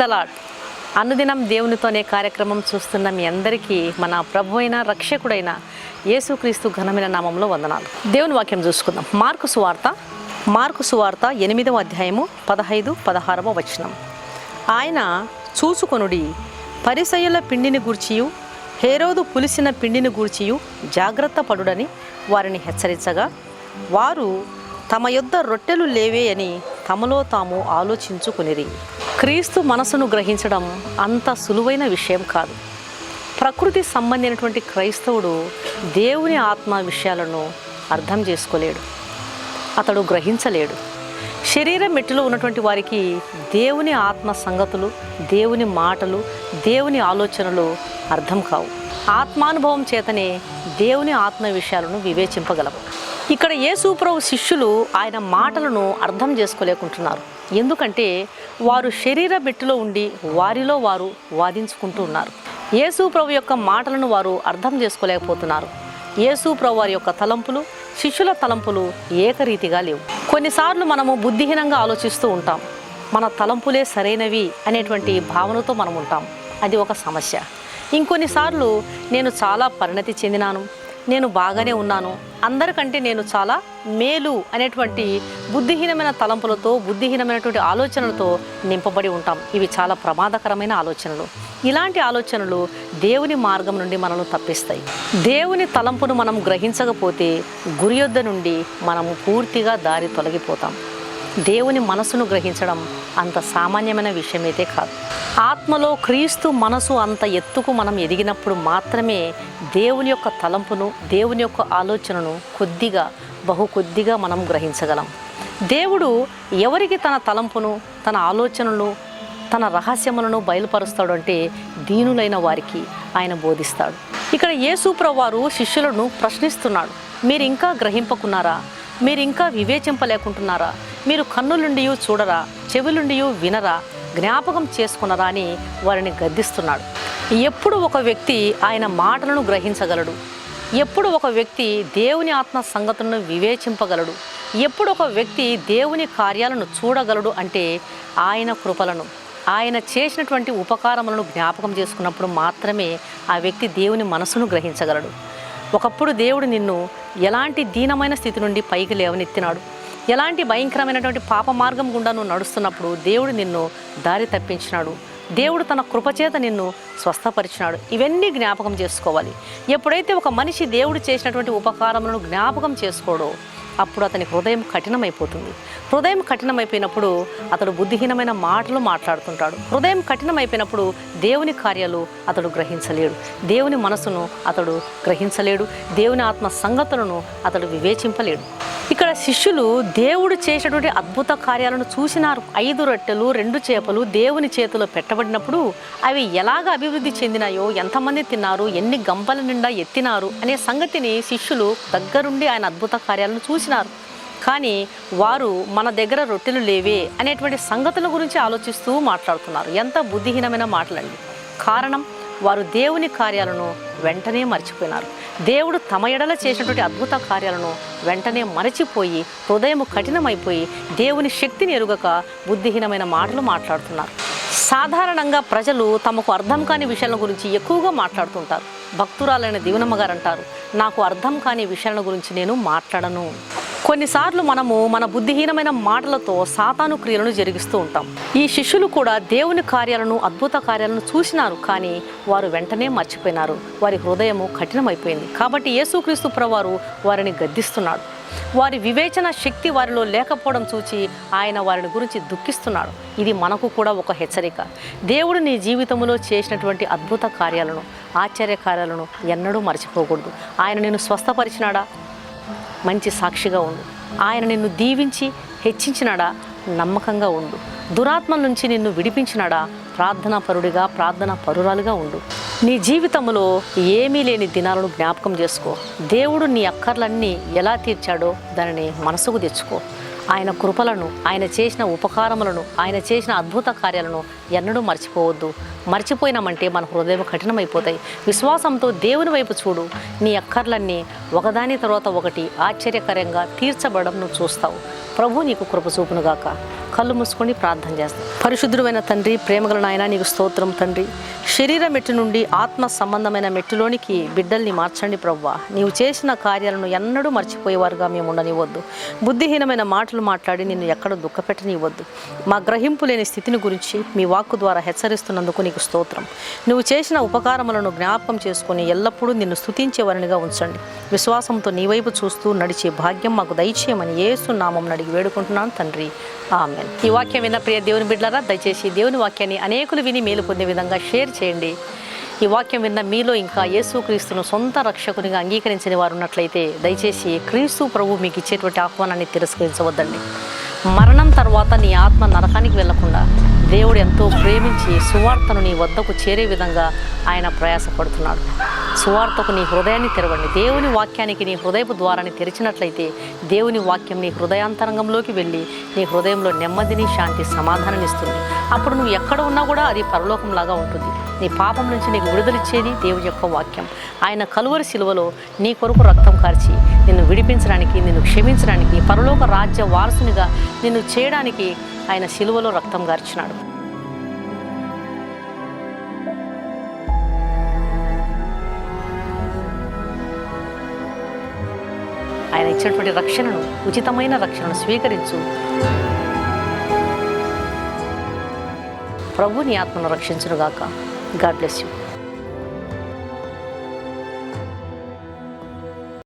The Lord అనుదినం దేవునితోనే కార్యక్రమం చూస్తున్న మీ అందరికీ మన ప్రభు అయిన రక్షకుడైన యేసుక్రీస్తు ఘనమైన నామంలో వందనాలు. దేవుని వాక్యం చూసుకుందాం. మార్కు సువార్త మార్కు సువార్త ఎనిమిదవ అధ్యాయము పదహైదు పదహారవ వచనం. ఆయన చూసుకొనుడి పరిసయ్యుల పిండిని గూర్చియు హేరోదు పులిసిన పిండిని గూర్చియు జాగ్రత్త పడుడని వారిని హెచ్చరించగా వారు తమ యొద్ద రొట్టెలు లేవే అని తమలో తాము ఆలోచించుకునిరి. క్రీస్తు మనసును గ్రహించడం అంత సులువైన విషయం కాదు. ప్రకృతి సంబంధించినటువంటి క్రైస్తవుడు దేవుని ఆత్మ విషయాలను అర్థం చేసుకోలేడు. అతడు గ్రహించలేడు. శరీరం మెట్టులో ఉన్నటువంటి వారికి దేవుని ఆత్మ సంగతులు దేవుని మాటలు దేవుని ఆలోచనలు అర్థం కావు. ఆత్మానుభవం చేతనే దేవుని ఆత్మ విషయాలను వివేచింపగలవు ఇక్కడ యేసుప్రభు శిష్యులు ఆయన మాటలను అర్థం చేసుకోలేకుంటున్నారు. ఎందుకంటే వారు శరీర మెట్టులో ఉండి వారిలో వారు వాదించుకుంటూ ఉన్నారు. యేసు ప్రభు యొక్క మాటలను వారు అర్థం చేసుకోలేకపోతున్నారు. యేసు ప్రభు వారి యొక్క తలంపులు శిష్యుల తలంపులు ఏకరీతిగా లేవు. కొన్నిసార్లు మనము బుద్ధిహీనంగా ఆలోచిస్తూ ఉంటాం. మన తలంపులే సరైనవి అనేటువంటి భావనతో మనం ఉంటాం. అది ఒక సమస్య. ఇంకొన్నిసార్లు నేను చాలా పరిణతి చెందినాను. నేను బాగానే ఉన్నాను. అందరికంటే నేను చాలా మేలు అనేటువంటి బుద్ధిహీనమైన తలంపులతో బుద్ధిహీనమైనటువంటి ఆలోచనలతో నింపబడి ఉంటాం. ఇవి చాలా ప్రమాదకరమైన ఆలోచనలు. ఇలాంటి ఆలోచనలు దేవుని మార్గం నుండి మనల్ని తప్పిస్తాయి. దేవుని తలంపును మనం గ్రహించకపోతే గురి యొద్ద నుండి మనము పూర్తిగా దారి తొలగిపోతాం. దేవుని మనసును గ్రహించడం అంత సామాన్యమైన విషయమైతే కాదు. ఆత్మలో క్రీస్తు మనసు అంత ఎత్తుకు మనం ఎదిగినప్పుడు మాత్రమే దేవుని యొక్క తలంపును దేవుని యొక్క ఆలోచనను కొద్దిగా బహు కొద్దిగా మనం గ్రహించగలం. దేవుడు ఎవరికి తన తలంపును తన ఆలోచనలు తన రహస్యములను బయలుపరుస్తాడు అంటే దీనులైన వారికి ఆయన బోధిస్తాడు. ఇక్కడ యేసుప్రవారు శిష్యులను ప్రశ్నిస్తున్నాడు. మీరు ఇంకా గ్రహింపకున్నారా? మీరు ఇంకా వివేచింపలేకుంటున్నారా? మీరు కన్నులుండి చూడరా చెవులుండి వినరా జ్ఞాపకం చేసుకున్నరా అని వారిని గద్దిస్తున్నాడు. ఎప్పుడు ఒక వ్యక్తి ఆయన మాటలను గ్రహించగలడు. ఎప్పుడు ఒక వ్యక్తి దేవుని ఆత్మ సంగతులను వివేచింపగలడు. ఎప్పుడు ఒక వ్యక్తి దేవుని కార్యాలను చూడగలడు అంటే ఆయన కృపలను ఆయన చేసినటువంటి ఉపకారములను జ్ఞాపకం చేసుకున్నప్పుడు మాత్రమే ఆ వ్యక్తి దేవుని మనసును గ్రహించగలడు. ఒకప్పుడు దేవుడు నిన్ను ఎలాంటి దీనమైన స్థితి నుండి పైకి లేవనెత్తినాడు. ఎలాంటి భయంకరమైనటువంటి పాప మార్గం గుండా నువ్వు నడుస్తున్నప్పుడు దేవుడు నిన్ను దారి తప్పించినాడు. దేవుడు తన కృపచేత నిన్ను స్వస్థపరిచినాడు. ఇవన్నీ జ్ఞాపకం చేసుకోవాలి. ఎప్పుడైతే ఒక మనిషి దేవుడు చేసినటువంటి ఉపకారములను జ్ఞాపకం చేసుకోడో అప్పుడు అతని హృదయం కఠినమైపోతుంది. హృదయం కఠినమైపోయినప్పుడు అతడు బుద్ధిహీనమైన మాటలు మాట్లాడుతుంటాడు. హృదయం కఠినమైపోయినప్పుడు దేవుని కార్యాలు అతడు గ్రహించలేడు. దేవుని మనసును అతడు గ్రహించలేడు. దేవుని ఆత్మ సంగతులను అతడు వివేచింపలేడు. ఇక్కడ శిష్యులు దేవుడు చేసినటువంటి అద్భుత కార్యాలను చూసినారు. ఐదు రొట్టెలు రెండు చేపలు దేవుని చేతిలో పెట్టబడినప్పుడు అవి ఎలాగ అభివృద్ధి చెందినాయో ఎంతమంది తిన్నారు ఎన్ని గంపల నిండా ఎత్తినారు అనే సంగతిని శిష్యులు దగ్గరుండి ఆయన అద్భుత కార్యాలను చూసినారు. కానీ వారు మన దగ్గర రొట్టెలు లేవే అనేటువంటి సంగతుల గురించి ఆలోచిస్తూ మాట్లాడుతున్నారు. ఎంత బుద్ధిహీనమైన మాటలండి. కారణం? వారు దేవుని కార్యాలను వెంటనే మర్చిపోయినారు. దేవుడు తమ ఎడల చేసినటువంటి అద్భుత కార్యాలను వెంటనే మరచిపోయి హృదయం కఠినమైపోయి దేవుని శక్తిని ఎరుగక బుద్ధిహీనమైన మాటలు మాట్లాడుతున్నారు. సాధారణంగా ప్రజలు తమకు అర్థం కాని విషయాల గురించి ఎక్కువగా మాట్లాడుతుంటారు. భక్తురాలైన దివనమ్మ గారు అంటారు నాకు అర్థం కాని విషయాల గురించి నేను మాట్లాడను. కొన్నిసార్లు మనము మన బుద్ధిహీనమైన మాటలతో సాతాను క్రియలను జరిగిస్తూ ఉంటాం. ఈ శిష్యులు కూడా దేవుని కార్యాలను అద్భుత కార్యాలను చూసినారు కానీ వారు వెంటనే మర్చిపోయినారు. వారి హృదయము కఠినమైపోయింది. కాబట్టి యేసుక్రీస్తు ప్రవారు వారిని గద్దిస్తున్నాడు. వారి వివేచన శక్తి వారిలో లేకపోవడం చూచి ఆయన వారిని గురించి దుఃఖిస్తున్నాడు. ఇది మనకు కూడా ఒక హెచ్చరిక. దేవుడు నీ జీవితంలో చేసినటువంటి అద్భుత కార్యాలను ఆశ్చర్య కార్యాలను ఎన్నడూ మర్చిపోకూడదు. ఆయన నేను స్వస్థపరిచినాడా? మంచి సాక్షిగా ఉండు. ఆయన నిన్ను దీవించి హెచ్చించినాడా? నమ్మకంగా ఉండు. దురాత్మ నుంచి నిన్ను విడిపించినాడా? ప్రార్థనా పరుడిగా ప్రార్థనా పరురాలుగా ఉండు. నీ జీవితంలో ఏమీ లేని దినాలను జ్ఞాపకం చేసుకో. దేవుడు నీ అక్కర్లన్నీ ఎలా తీర్చాడో దానిని మనసుకు తెచ్చుకో. ఆయన కృపలను ఆయన చేసిన ఉపకారములను ఆయన చేసిన అద్భుత కార్యాలను ఎన్నడూ మర్చిపోవద్దు. మర్చిపోయినామంటే మన హృదయం కఠినమైపోతాయి. విశ్వాసంతో దేవుని వైపు చూడు. నీ అక్కర్లన్నీ ఒకదాని తర్వాత ఒకటి ఆశ్చర్యకరంగా తీర్చబడడం నువ్వు చూస్తావు. ప్రభు నీకు కృపచూపునుగాక కళ్ళు మూసుకొని ప్రార్థన చేస్తాం. పరిశుద్ధుడైన తండ్రి ప్రేమగల నాయన నీకు స్తోత్రం తండ్రి. శరీర మెట్టు నుండి ఆత్మ సంబంధమైన మెట్టులోనికి బిడ్డల్ని మార్చండి ప్రవ్వా. నీవు చేసిన కార్యాలను ఎన్నడూ మర్చిపోయేవారుగా మేము ఉండనివ్వద్దు. బుద్ధిహీనమైన మాటలు మాట్లాడి నిన్ను ఎక్కడ దుఃఖపెట్టనివ్వద్దు. మా గ్రహింపు లేని స్థితిని గురించి మీ వాక్కు ద్వారా హెచ్చరిస్తున్నందుకు నీకు స్తోత్రం. నువ్వు చేసిన ఉపకారములను జ్ఞాపకం చేసుకుని ఎల్లప్పుడూ నిన్ను స్థుతించేవారినిగా ఉంచండి. విశ్వాసంతో నీ వైపు చూస్తూ నడిచే భాగ్యం మాకు దయచేయమని యేసు నామం అడిగి వేడుకుంటున్నాను తండ్రి. ఆమె ఈ వాక్యం విన్న ప్రియ దేవుని బిడ్డలారా దయచేసి దేవుని వాక్యాన్ని అనేకులు విని మేలు పొందే విధంగా షేర్ చేయండి. ఈ వాక్యం విన్న మీలో ఇంకా యేసుక్రీస్తును సొంత రక్షకునిగా అంగీకరించిన వారు ఉన్నట్లయితే దయచేసి క్రీస్తు ప్రభు మీకు ఇచ్చేటువంటి ఆహ్వానాన్ని తిరస్కరించవద్దండి. మరణం తర్వాత నీ ఆత్మ నరకానికి వెళ్ళకుండా దేవుడు ఎంతో ప్రేమించి సువార్తను నీ వద్దకు చేరే విధంగా ఆయన ప్రయాసపడుతున్నాడు. సువార్తకు నీ హృదయాన్ని తెరవండి. దేవుని వాక్యానికి నీ హృదయపు ద్వారాన్ని తెరిచినట్లయితే దేవుని వాక్యం నీ హృదయాంతరంగంలోకి వెళ్ళి నీ హృదయంలో నెమ్మదిని శాంతి సమాధానం ఇస్తుంది. అప్పుడు నువ్వు ఎక్కడ ఉన్నా కూడా అది పరలోకంలాగా ఉంటుంది. నీ పాపం నుంచి నీకు విడుదలిచ్చేది దేవుని యొక్క వాక్యం. ఆయన కలువరి శిలువలో నీ కొరకు రక్తం కార్చి నిన్ను విడిపించడానికి నిన్ను క్షమించడానికి పరలోక రాజ్య వారసునిగా నిన్ను చేయడానికి ఆయన శిలువలో రక్తం గార్చినాడు. ఆయన ఇచ్చినటువంటి రక్షణను ఉచితమైన రక్షణను స్వీకరించు. ప్రభుని ఆత్మను రక్షించునుగాక. God bless you.